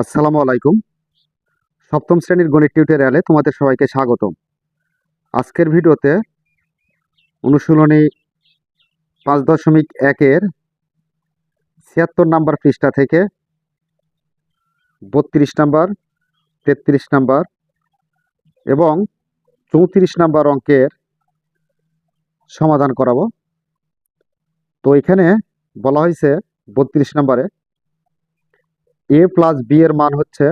আসসালামু আলাইকুম। সপ্তম শ্রেণির গণিত টিউটোরিয়ালে তোমাদের সবাইকে স্বাগতম। আজকের ভিডিওতে অনুশীলনী পাঁচ দশমিক একের ছিয়াত্তর নাম্বার পৃষ্ঠা থেকে বত্রিশ নাম্বার, তেত্রিশ নাম্বার এবং চৌত্রিশ নাম্বার অঙ্কের সমাধান করাবো। তো এখানে বলা হয়েছে বত্রিশ নাম্বারে এ প্লাস বি এর মান হচ্ছে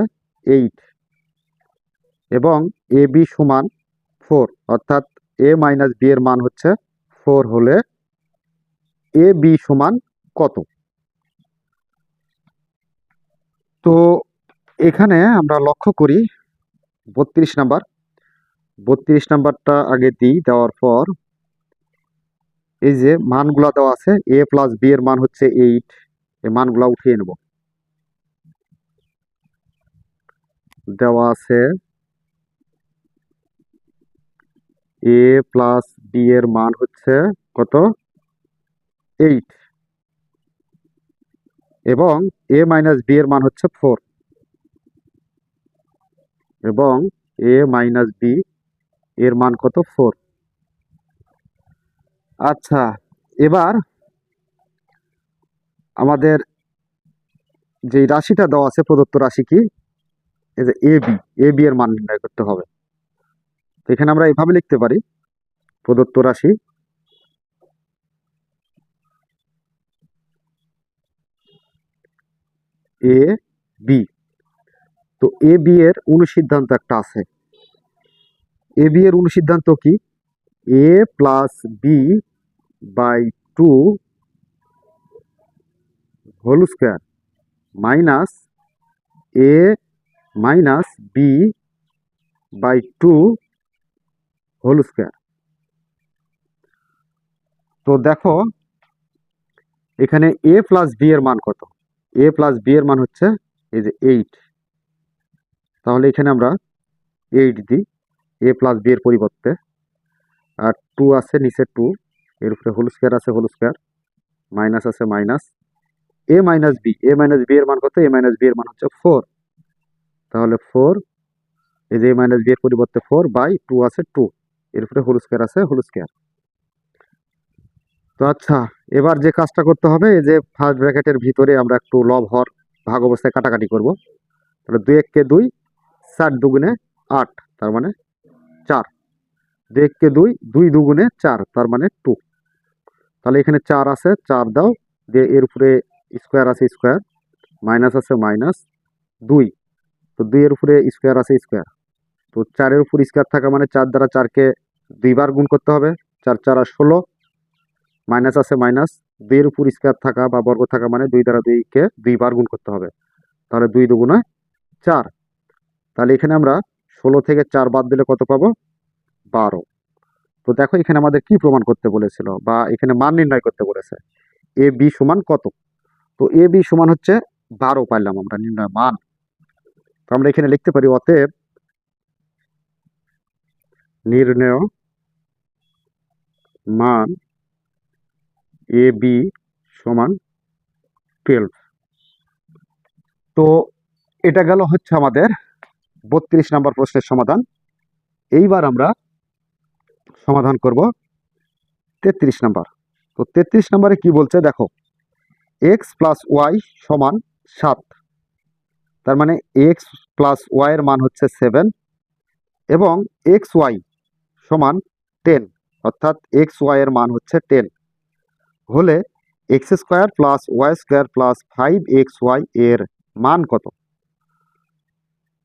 এইট এবং এ বি সমান ফোর অর্থাৎ এ মাইনাস বি এর মান হচ্ছে ফোর হলে এ বি সমান কত? তো এখানে আমরা লক্ষ্য করি বত্রিশ নাম্বার। বত্রিশ নাম্বারটা আগে দিই, দেওয়ার পর এই যে মানগুলা দেওয়া আছে এ প্লাস বি এর মান হচ্ছে এইট এই মানগুলা উঠিয়ে নেব। দেওয়া আছে। এ প্লাস বি এর মান হচ্ছে কত? এইট এবং এ মাইনাস বি এর মান হচ্ছে ফোর এবং এ মাইনাস বি এর মান কত? ফোর আচ্ছা এবার আমাদের যে রাশিটা দেওয়া আছে প্রদত্ত রাশি কি? এই যে এ বি এ বি এর মান নির্ণয় করতে হবে। এখানে আমরা এভাবে লিখতে পারি, প্রদত্ত রাশি। এ বি তো এ বি এর অনুসিদ্ধান্ত একটা আছে। এ বি এর অনুসিদ্ধান্ত কি? A plus B by two whole square minus A minus B by two whole square তো দেখো, এখানে এ প্লাস বি এর মান কত? এ প্লাস বি এর মান হচ্ছে এই যে এইট তাহলে এখানে আমরা এইট দিই এ প্লাস বি এর পরিবর্তে। আর টু আছে, নিচে টু এর উপরে হোল স্কোয়ার আছে হোল স্কোয়ার মাইনাস আছে minus A minus B A minus B এর মান কত? এ মাইনাস বি এর মান হচ্ছে ফোর তাহলে ফোর এই যে মাইনাস বি এর পরিবর্তে ফোর বাই টু আছে টু এর উপরে হোল স্কোয়ার আছে হোল স্কোয়ার তো আচ্ছা এবার যে কাজটা করতে হবে, এই যে ফার্স্ট ব্র্যাকেটের ভিতরে আমরা একটু লব, হর, ভাগ অবস্থায় কাটাকাটি করব। তাহলে দুই এককে দুই চার দুগুণে আট, তার মানে চার। দুই এককে দুই দুই দুগুণে চার, তার মানে টু তাহলে এখানে চার আছে, চার দাও, দিয়ে এর উপরে স্কোয়ার আছে স্কোয়ার মাইনাস আছে মাইনাস দুই। তো দুইয়ের উপরে স্কোয়ার আছে স্কোয়ার তো চারের উপর স্কোয়ার থাকা মানে চার দ্বারা চারকে দুইবার গুণ করতে হবে। চার চার আর ষোলো মাইনাস আছে মাইনাস দুইয়ের উপর স্কোয়ার থাকা বা বর্গ থাকা মানে দুই দ্বারা দুইকে দুইবার গুণ করতে হবে। তাহলে দুই দুগুণে চার। তাহলে এখানে আমরা ষোলো থেকে চার বাদ দিলে কত পাবো? বারো। তো দেখো এখানে আমাদের কি প্রমাণ করতে বলেছিল বা এখানে মান নির্ণয় করতে বলেছে। এ বি সমান কত? তো এ বি সমান হচ্ছে বারো পাইলাম আমরা নির্ণয় মান। তো আমরা এখানে লিখতে পারি অতএব নির্ণয় মান এ বি সমান টুয়েলভ তো এটা গেল হচ্ছে আমাদের বত্রিশ নম্বর প্রশ্নের সমাধান। এইবার আমরা সমাধান করব তেত্রিশ নাম্বার। তো তেত্রিশ নম্বরে কি বলছে? দেখো এক্স প্লাস ওয়াই সমান সাত। তার মানে এক্স প্লাস ওয়াইয়ের মান হচ্ছে সেভেন এবং এক্স ওয়াই সমান টেন অর্থাৎ এক্স ওয়াইয়ের মান হচ্ছে টেন হলে X square plus Y square plus five X Y এর মান কত?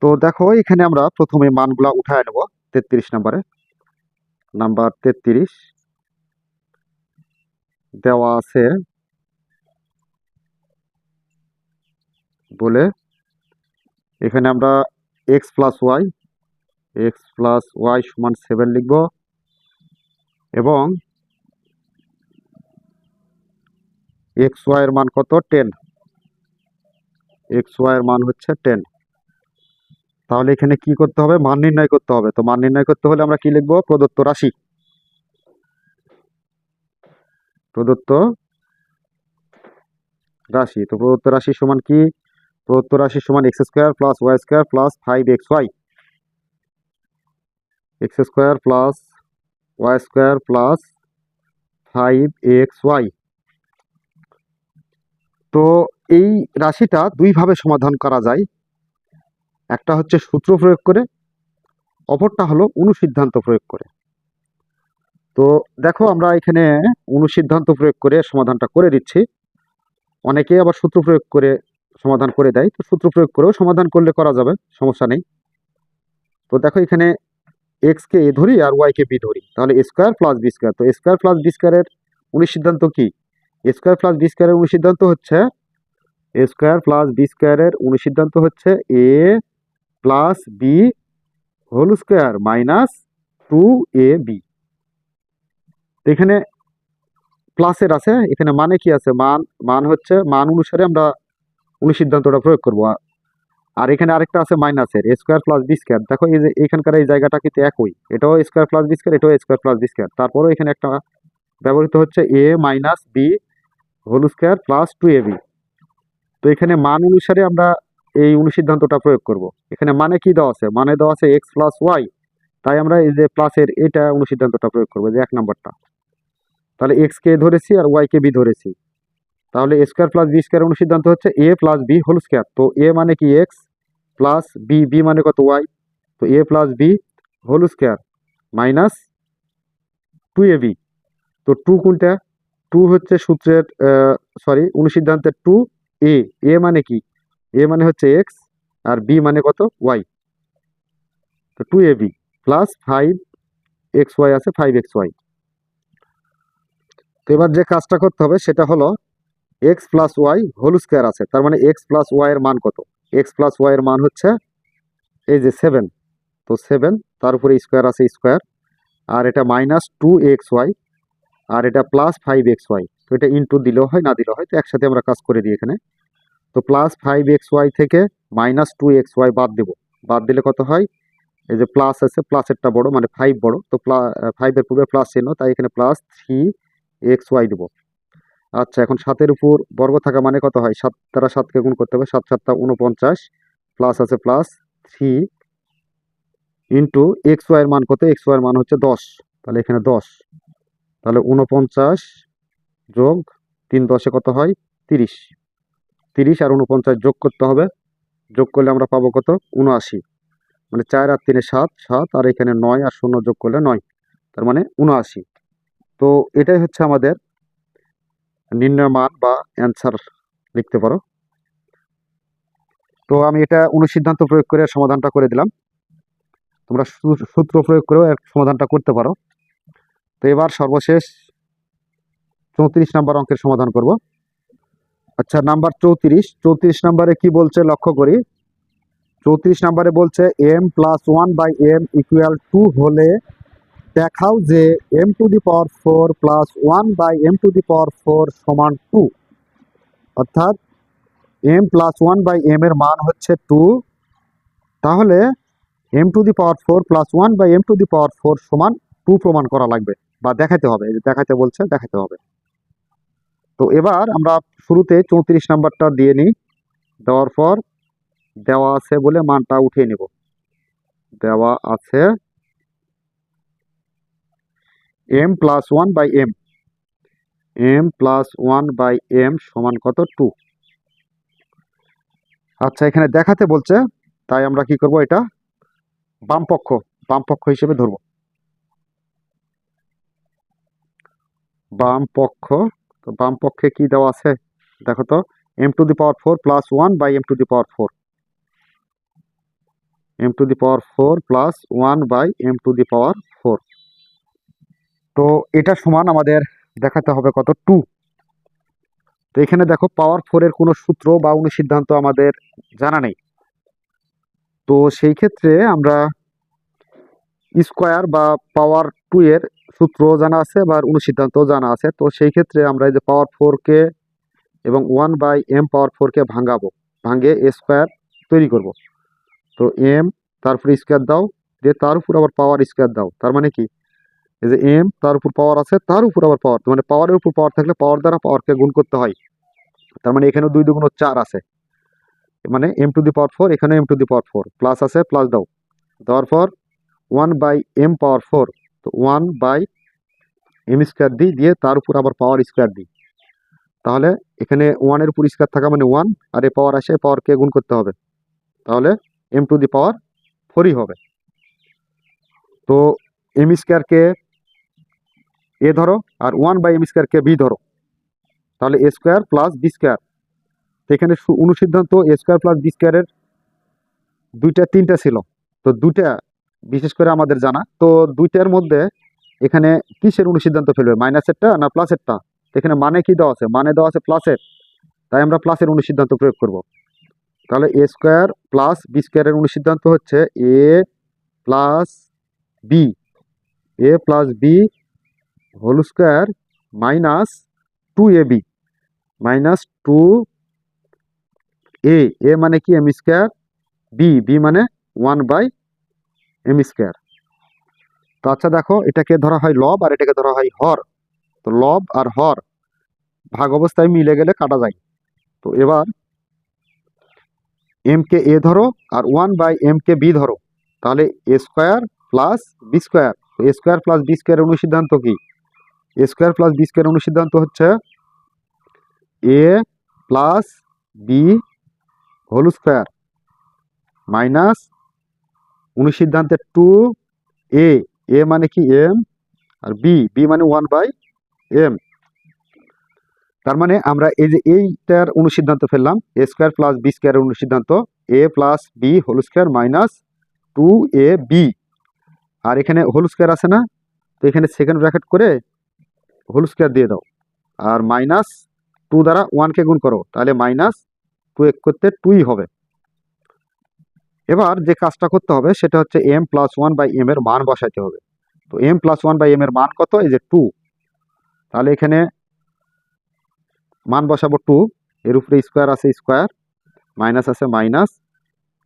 তো দেখো, এখানে আমরা প্রথমে মানগুলা উঠায় নেব, তেত্রিশ নাম্বারে। নাম্বার তেত্রিশ। দেওয়া আছে বলে এখানে আমরা X plus Y X plus Y সমান সেভেন লিখব এবং এক্স ওয়াইয়ের মান কত? টেন এক্স ওয়াইয়ের মান হচ্ছে টেন তাহলে এখানে কি করতে হবে? মান নির্ণয় করতে হবে। তো মান নির্ণয় করতে হলে আমরা কি লিখব? প্রদত্ত রাশি। প্রদত্ত রাশি। তো প্রদত্ত রাশি সমান কি? প্রদত্ত রাশি সমান X square plus Y square plus five X Y X square plus Y square plus five X Y তো এই রাশিটা দুইভাবে সমাধান করা যায়। একটা হচ্ছে সূত্র প্রয়োগ করে, অপরটা হলো অনুসিদ্ধান্ত প্রয়োগ করে। তো দেখো আমরা এখানে অনুসিদ্ধান্ত প্রয়োগ করে সমাধানটা করে দিচ্ছি। অনেকে আবার সূত্র প্রয়োগ করে সমাধান করে দেয়। তো সূত্র প্রয়োগ করেও সমাধান করলে করা যাবে, সমস্যা নেই। তো দেখো এখানে এক্স কে এ ধরি আর ওয়াই কে বি ধরি। তাহলে স্কোয়ার প্লাস বি স্কোয়ার তো স্কোয়ার প্লাস বি স্কোয়ারের অনুসিদ্ধান্ত কি? স্কোয়ার প্লাস বি স্কোয়ারের অনুসিদ্ধান্ত হচ্ছে স্কোয়ার প্লাস বি স্কোয়ারের অনুসিদ্ধান্ত হচ্ছে A plus B whole square minus two A B এখানে প্লাসের আছে, এখানে মানে কি আছে? মান মান হচ্ছে, মান অনুসারে আমরা অনুসিদ্ধান্তটা প্রয়োগ করব। আর এখানে আরেকটা আছে মাইনাসের স্কোয়ার প্লাস বি স্কোয়ার দেখো এই যে এখানকার এই জায়গাটা কিন্তু একই। এটাও স্কোয়ার প্লাস বি স্কোয়ার এটাও স্কোয়ার প্লাস বি স্কোয়ার তারপরেও এখানে একটা ব্যবহৃত হচ্ছে A minus B whole square plus two A B তো এখানে মান অনুসারে আমরা এই অনুসিদ্ধান্তটা প্রয়োগ করব। এখানে মানে কি দেওয়া আছে? মানে দেওয়া আছে এক্স প্লাস ওয়াই তাই আমরা এই যে প্লাসের এটা অনুসিদ্ধান্তটা প্রয়োগ করব, যে এক নাম্বারটা। তাহলে এক্স কে ধরেছি আর ওয়াই কে বি ধরেছি। তাহলে স্কোয়ার প্লাস বি স্কোয়ার অনুসিদ্ধান্ত হচ্ছে A plus B whole square তো এ মানে কি এক্স প্লাস বি বি মানে কত ওয়াই তো A plus B whole square minus two A B তো টু কোনটা? টু হচ্ছে সূত্রের সরি অনুসিদ্ধান্তের টু এ এ মানে কি? এ মানে হচ্ছে এক্স আর বি মানে কত? ওয়াই তো two A B plus five X Y আছে ফাইভ এক্স ওয়াই তো এবার যে কাজটা করতে হবে সেটা হলো X plus Y whole square আছে। তার মানে এক্স প্লাস ওয়াই এর মান কত? এক্স প্লাস ওয়াই এর মান হচ্ছে এই যে সেভেন তো সেভেন তার উপরে স্কোয়ার আছে স্কোয়ার আর এটা মাইনাস টু এক্স ওয়াই আর এটা প্লাস ফাইভ এক্স ওয়াই তো এটা ইন্টু দিলেও হয়, না দিলেও হয়, তো একসাথে আমরা কাজ করে দিই এখানে। তো প্লাস ফাইভ এক্স ওয়াই থেকে মাইনাস টু এক্স ওয়াই বাদ দেবো। বাদ দিলে কত হয়? এই যে প্লাস আছে প্লাসেরটা বড় মানে ফাইভ বড়। তো ফাইভের পূর্বে প্লাস চিহ্ন, তাই এখানে প্লাস থ্রি এক্স ওয়াই দেবো। আচ্ছা এখন সাতের উপর বর্গ থাকা মানে কত হয়? সাত দ্বারা সাতকে গুণ করতে হবে, সাত সাতটা উনপঞ্চাশ প্লাস আছে প্লাস থ্রি ইন্টু এক্স ওয়াইয়ের মান কত? এক্স ওয়াইয়ের মান হচ্ছে দশ। তাহলে এখানে দশ। তাহলে উনপঞ্চাশ যোগ তিন দশে কত হয়? তিরিশ। তিরিশ আর উনপঞ্চাশ যোগ করতে হবে। যোগ করলে আমরা পাবো কত? উনআশি মানে চার আর তিনে সাত সাত আর এখানে নয় আর শূন্য যোগ করলে নয়। তার মানে উনআশি তো এটাই হচ্ছে আমাদের নির্ণয় মান বা অ্যান্সার লিখতে পারো। তো আমি এটা অনুসিদ্ধান্ত প্রয়োগ করে সমাধানটা করে দিলাম। তোমরা সূত্র প্রয়োগ করেও এর সমাধানটা করতে পারো। তো এবার সর্বশেষ চৌত্রিশ নাম্বার অঙ্কের সমাধান করব। আচ্ছা নাম্বার চৌত্রিশ। চৌত্রিশ নাম্বারে কি বলছে? লক্ষ্য করি। চৌত্রিশ নাম্বারে বলছে M plus one by M equal to হলে দেখাও যে M to the power four plus one by M to the power four সমান টু অর্থাৎ M plus one by M এর মান হচ্ছে টু তাহলে M to the power four plus one by M to the power four সমান two প্রমাণ করা লাগবে বা দেখাতে হবে। দেখাতে বলছে দেখাতে হবে। তো এবার আমরা শুরুতে চৌত্রিশ নাম্বারটা দিয়ে নিই। দেওয়ার পর দেওয়া আছে বলে মানটা উঠিয়ে নেব। দেওয়া আছে M plus one by M M plus one by M সমান কত? টু আচ্ছা এখানে দেখাতে বলছে, তাই আমরা কি করব এটা? বাম পক্ষ বাম পক্ষ হিসেবে ধরব। বাম পক্ষ তো বাম পক্ষে কি দেওয়া আছে? দেখো তো M to the power four plus one by M to the power four M to the power four plus one by M to the power তো এটা সমান আমাদের দেখাতে হবে কত? টু তো এখানে দেখো পাওয়ার ফোরের কোনো সূত্র বা অনুসিদ্ধান্ত আমাদের জানা নেই। তো সেই ক্ষেত্রে আমরা স্কোয়ার বা পাওয়ার টু এর সূত্র জানা আছে বা অনুসিদ্ধান্ত জানা আছে। তো সেই ক্ষেত্রে আমরা এই যে পাওয়ার ফোরকে এবং ওয়ান বাই এম পাওয়ার ফোরকে ভাঙাবো, ভাঙে এ স্কোয়ার তৈরি করব। তো এম তারপরে স্কোয়ার দাও, দিয়ে তার উপর আবার পাওয়ার স্কোয়ার দাও। তার মানে কি? এই যে এম তার উপর পাওয়ার আছে, তার উপর আবার পাওয়ার মানে পাওয়ারের উপর পাওয়ার থাকলে পাওয়ার দ্বারা পাওয়ারকে গুণ করতে হয়। তার মানে এখানেও দুই দুগুণ চার আছে। মানে M to the power four এখানে M to the power four plus আছে প্লাস দাও। দেওয়ার পর one by M power four তো ওয়ান বাই এম স্কোয়ার দিই দিয়ে তার উপর আবার পাওয়ার স্কোয়ার দিই তাহলে এখানে ওয়ানের উপর স্কোয়ার থাকা মানে ওয়ান আর এ পাওয়ার আসে পাওয়ারকে গুণ করতে হবে। তাহলে এম টু দি পাওয়ার ফোরই হবে। তো এম স্কোয়ারকে এ ধরো আর ওয়ান বাই এম স্কোয়ারকে বি ধরো। তাহলে A square plus B square এখানে অনুসিদ্ধান্ত এ স্কোয়ার প্লাস বি স্কোয়ারের দুইটা, তিনটা ছিল। তো দুইটা বিশেষ করে আমাদের জানা। তো দুইটার মধ্যে এখানে কিসের অনুসিদ্ধান্ত ফেলবে মাইনাসেরটা না প্লাসেরটা এখানে মানে কি দেওয়া আছে? মানে দেওয়া আছে প্লাসের তাই আমরা প্লাসের অনুসিদ্ধান্ত প্রয়োগ করব। তাহলে এ স্কোয়ার প্লাস বি স্কোয়ারের অনুসিদ্ধান্ত হচ্ছে A plus B A plus B whole square minus two A B, minus two A A মানে কি এম স্কোয়ার? বি বি মানে ওয়ান বাই এম স্কোয়ার। তো আচ্ছা দেখো, এটাকে ধরা হয় লব আর এটাকে ধরা হয় হর। তো লব আর হর ভাগ অবস্থায় মিলে গেলে কাটা যায়। তো এবার এম কে এ ধরো আর ওয়ান বাই এম কে বি ধরো। তাহলে A square plus B square. A square plus B স্কোয়ারের অনুসিদ্ধান্ত কি? A square plus B square অনুসিদ্ধান্ত হচ্ছে A plus B whole square minus অনুসিদ্ধান্তে two A A মানে কি এম? আর বি বি মানে ওয়ান বাই এম। তার মানে আমরা এই যে এইটার অনুসিদ্ধান্ত ফেললাম, এ স্কোয়ার প্লাস বি স্কোয়ারের অনুসিদ্ধান্ত, A plus B whole square minus two A B. আর এখানে হোল স্কোয়ার আছে না? তো এখানে সেকেন্ড ব্র্যাকেট করে হোল স্কোয়ার দিয়ে দাও। আর মাইনাস টু দ্বারা ওয়ানকে গুণ করো, তাহলে মাইনাস টু এক করতে টুই হবে। এবার যে কাজটা করতে হবে, সেটা হচ্ছে M plus one by M এর মান বসাইতে হবে। তো M plus one by M এর মান কত? এই যে টু তাহলে এখানে মান বসাবো টু এর উপরে স্কোয়ার আছে স্কোয়ার মাইনাস আছে মাইনাস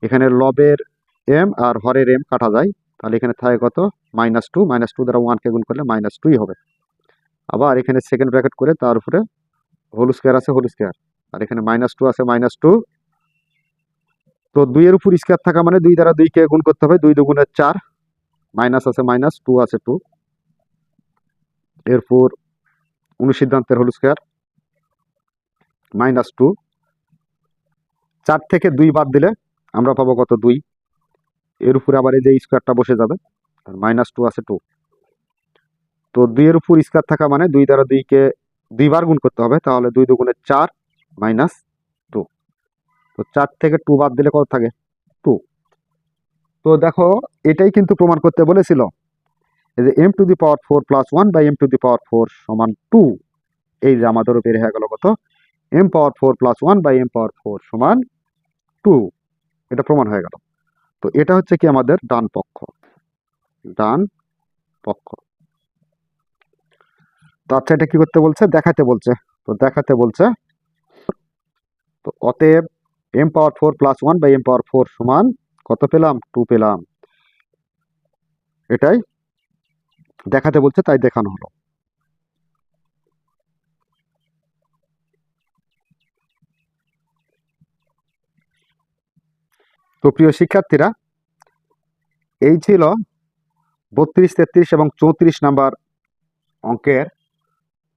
এখানে লবের এম আর হরের এম কাটা যায়। তাহলে এখানে থাকে কত? মাইনাস টু মাইনাস টু দ্বারা ওয়ানকে গুণ করলে মাইনাস টুই হবে। আবার এখানে সেকেন্ড ব্র্যাকেট করে তার উপরে হোল স্কোয়ার আছে হোল স্কোয়ার আর এখানে মাইনাস টু আছে মাইনাস টু তো দুইয়ের উপর স্কোয়ার থাকা মানে দুই দ্বারা দুইকে গুণ করতে হবে, দুই দুগুণের চার। মাইনাস আছে মাইনাস টু আছে টু এরপর অনুসিদ্ধান্তের হোল স্কোয়ার মাইনাস টু চার থেকে দুই বাদ দিলে আমরা পাবো কত দুই? এর উপরে আবার এই যে স্কোয়ারটা বসে যাবে মাইনাস টু আছে টু তো দুইয়ের উপর স্কোয়ার থাকা মানে দুই দ্বারা দুইকে দুইবার গুণ করতে হবে, তাহলে দুই দুগুণের চার মাইনাস টু তো চার থেকে টু বাদ দিলে কত থাকে? টু তো দেখো, এটাই কিন্তু প্রমাণ করতে বলেছিল যে M to the power four plus one by M to the power four সমান টু এই যে আমাদেরও বের হয়ে গেল কত? M power four plus one by M power four সমান টু এটা প্রমাণ হয়ে গেল। তো এটা হচ্ছে কি আমাদের ডান পক্ষ? ডান পক্ষ। তো আচ্ছা কি করতে বলছে? দেখাতে বলছে। তো দেখাতে বলছে, তো অতএব M power four plus one by M power four সমান কত পেলাম? টু পেলাম। এটাই দেখাতে বলছে, তাই দেখানো হলো। তো প্রিয় শিক্ষার্থীরা, এই ছিল বত্রিশ, তেত্রিশ এবং চৌত্রিশ নাম্বার অঙ্কের